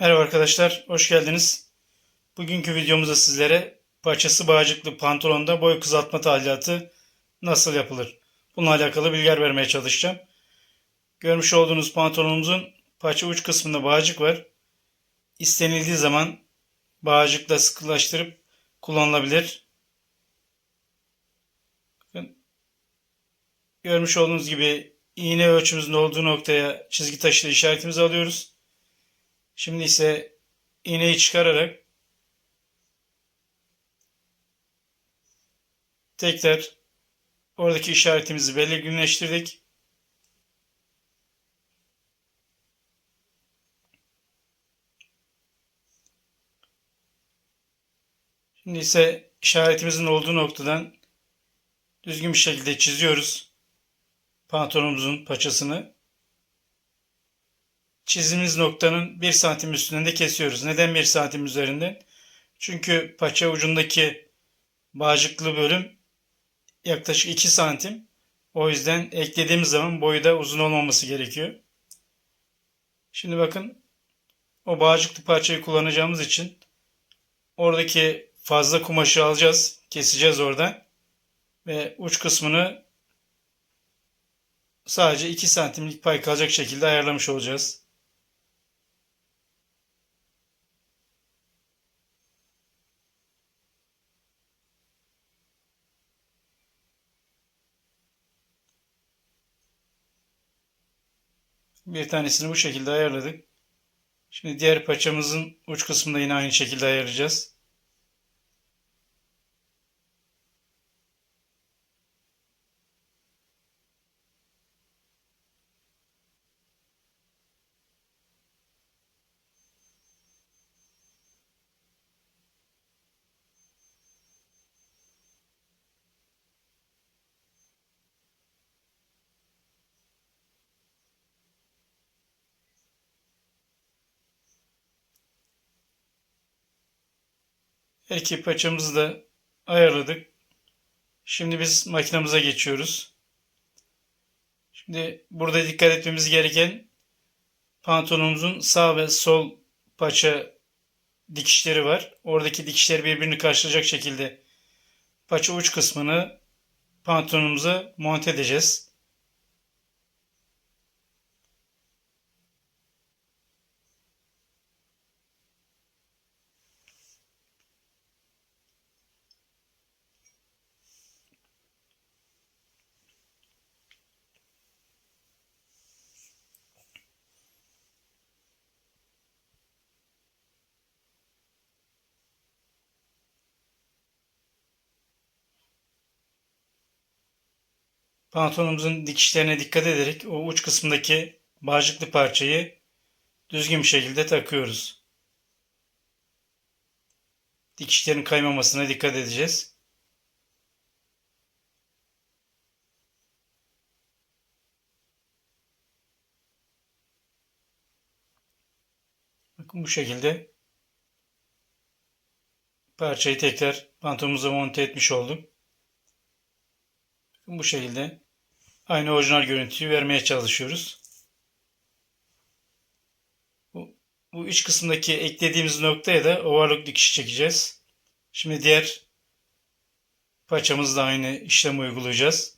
Merhaba arkadaşlar, hoş geldiniz. Bugünkü videomuzda sizlere paçası bağcıklı pantolonda boy kısaltma tadilatı nasıl yapılır? Bununla alakalı bilgiler vermeye çalışacağım. Görmüş olduğunuz pantolonumuzun paça uç kısmında bağcık var. İstenildiği zaman bağcıkla sıkılaştırıp kullanılabilir. Görmüş olduğunuz gibi iğne ölçümüzün olduğu noktaya çizgi taşı işaretimizi alıyoruz. Şimdi ise iğneyi çıkararak tekrar oradaki işaretimizi belirginleştirdik. Şimdi ise işaretimizin olduğu noktadan düzgün bir şekilde çiziyoruz pantolonumuzun paçasını çizdiğimiz noktanın 1 santim üstünde kesiyoruz. Neden 1 santim üzerinden? Çünkü paça ucundaki bağcıklı bölüm yaklaşık 2 santim. O yüzden eklediğimiz zaman boyu da uzun olmaması gerekiyor. Şimdi bakın o bağcıklı parçayı kullanacağımız için oradaki fazla kumaşı alacağız. Keseceğiz oradan. Ve uç kısmını sadece 2 santimlik pay kalacak şekilde ayarlamış olacağız. Bir tanesini bu şekilde ayarladık. Şimdi diğer paçamızın uç kısmında yine aynı şekilde ayarlayacağız. Her iki paçamızı da ayarladık. Şimdi biz makinamıza geçiyoruz. Şimdi burada dikkat etmemiz gereken pantolonumuzun sağ ve sol paça dikişleri var. Oradaki dikişleri birbirini karşılayacak şekilde paça uç kısmını pantolonumuza monte edeceğiz. Pantolonumuzun dikişlerine dikkat ederek o uç kısmındaki bağcıklı parçayı düzgün bir şekilde takıyoruz. Dikişlerin kaymamasına dikkat edeceğiz. Bakın bu şekilde parçayı tekrar pantolonumuza monte etmiş olduk. Bu şekilde aynı orijinal görüntüyü vermeye çalışıyoruz. Bu, bu iç kısımdaki eklediğimiz noktaya da overlock dikiş çekeceğiz. Şimdi diğer paçamızda aynı işlemi uygulayacağız.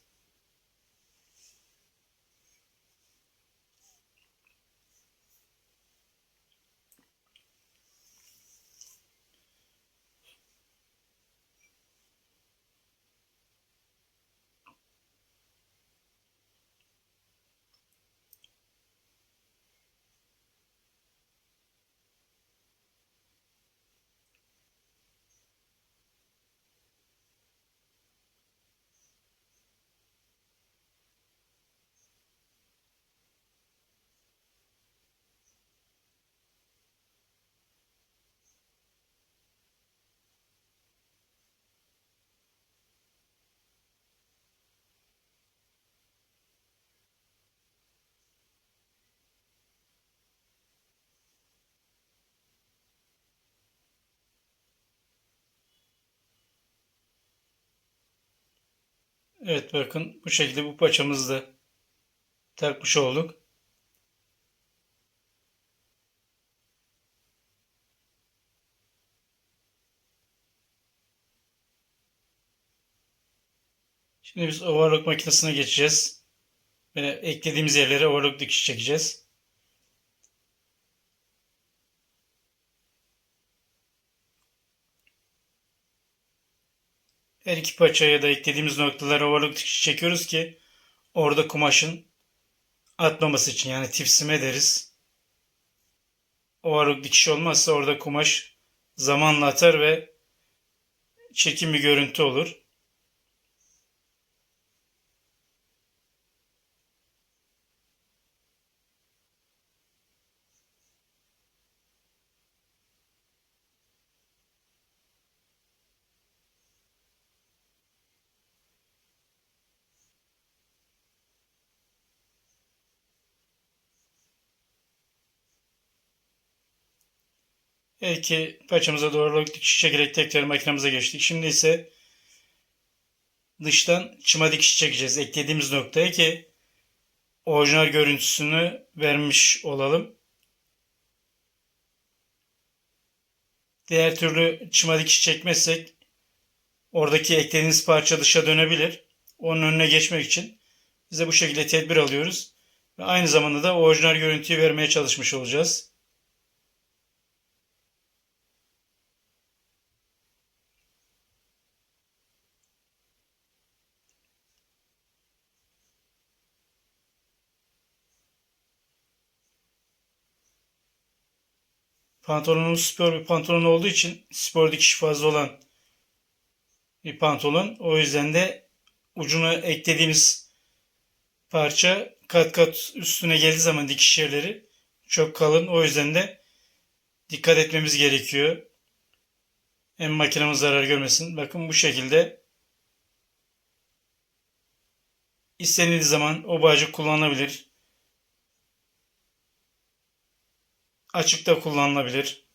Evet bakın bu şekilde bu paçamızı da takmış olduk. Şimdi biz overlock makinesine geçeceğiz. Böyle eklediğimiz yerlere overlock dikiş çekeceğiz. Her iki paçaya da eklediğimiz noktalara overlock dikiş çekiyoruz ki orada kumaşın atmaması için yani tipsime deriz. Overlock dikiş olmazsa orada kumaş zamanla atar ve çirkin bir görüntü olur. Her iki paçamıza doğru dikiş çekerek tekrar makinamıza geçtik. Şimdi ise dıştan çıma dikişi çekeceğiz. Eklediğimiz noktaya ki orijinal görüntüsünü vermiş olalım. Diğer türlü çıma dikiş çekmezsek oradaki eklediğiniz parça dışa dönebilir. Onun önüne geçmek için biz de bu şekilde tedbir alıyoruz. Ve aynı zamanda da orijinal görüntüyü vermeye çalışmış olacağız. Pantolonumuz spor bir pantolon olduğu için spor dikişi fazla olan bir pantolon. O yüzden de ucuna eklediğimiz parça kat kat üstüne geldiği zaman dikiş yerleri çok kalın. O yüzden de dikkat etmemiz gerekiyor. Hem makinamız zarar görmesin. Bakın bu şekilde istenildiği zaman o bağcık kullanılabilir. Açıkta kullanılabilir.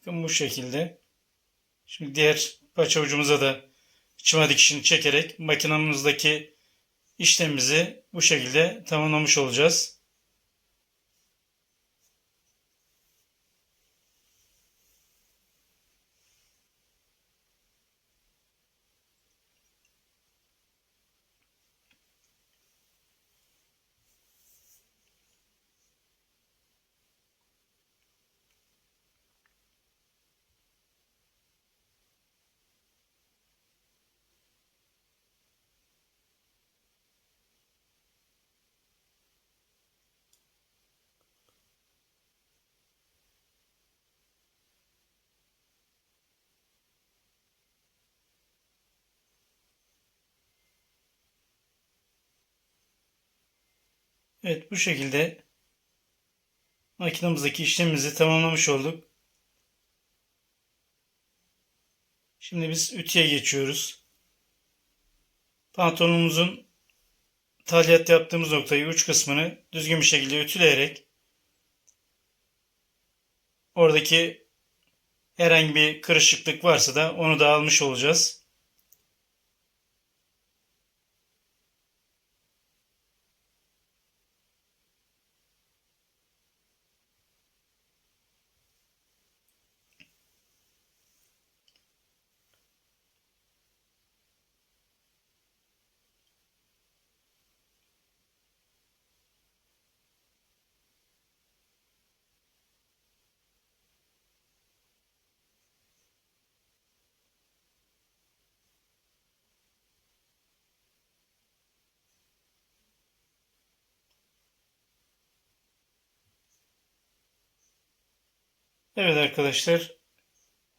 Bakın bu şekilde. Şimdi diğer paça ucumuza da çıma dikişini çekerek makinamızdaki işlemimizi bu şekilde tamamlamış olacağız. Evet bu şekilde makinamızdaki işlemimizi tamamlamış olduk. Şimdi biz ütüye geçiyoruz. Pantolonumuzun talyat yaptığımız noktayı uç kısmını düzgün bir şekilde ütüleyerek oradaki herhangi bir kırışıklık varsa da onu da almış olacağız. Evet arkadaşlar.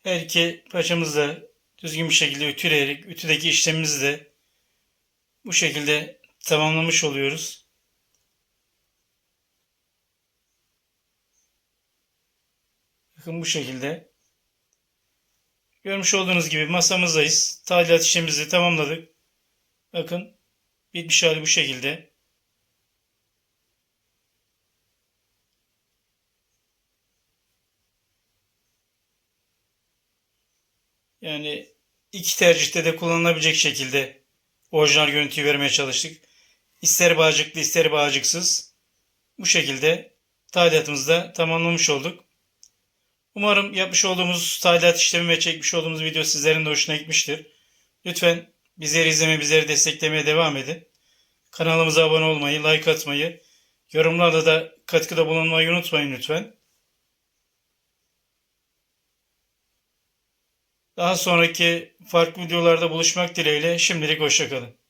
Her iki paçamızı da düzgün bir şekilde ütüleyerek ütüdeki işlemimizi de bu şekilde tamamlamış oluyoruz. Bakın bu şekilde. Görmüş olduğunuz gibi masamızdayız. Tadilat işlemimizi tamamladık. Bakın bitmiş hali bu şekilde. Yani iki tercihte de kullanılabilecek şekilde orijinal görüntüyü vermeye çalıştık. İster bağcıklı ister bağcıksız. Bu şekilde tadilatımızı da tamamlamış olduk. Umarım yapmış olduğumuz tadilat işlemi ve çekmiş olduğumuz video sizlerin de hoşuna gitmiştir. Lütfen Bizleri izlemeye, bizleri desteklemeye devam edin. Kanalımıza abone olmayı, like atmayı, yorumlarla da katkıda bulunmayı unutmayın lütfen. Daha sonraki farklı videolarda buluşmak dileğiyle şimdilik hoşçakalın.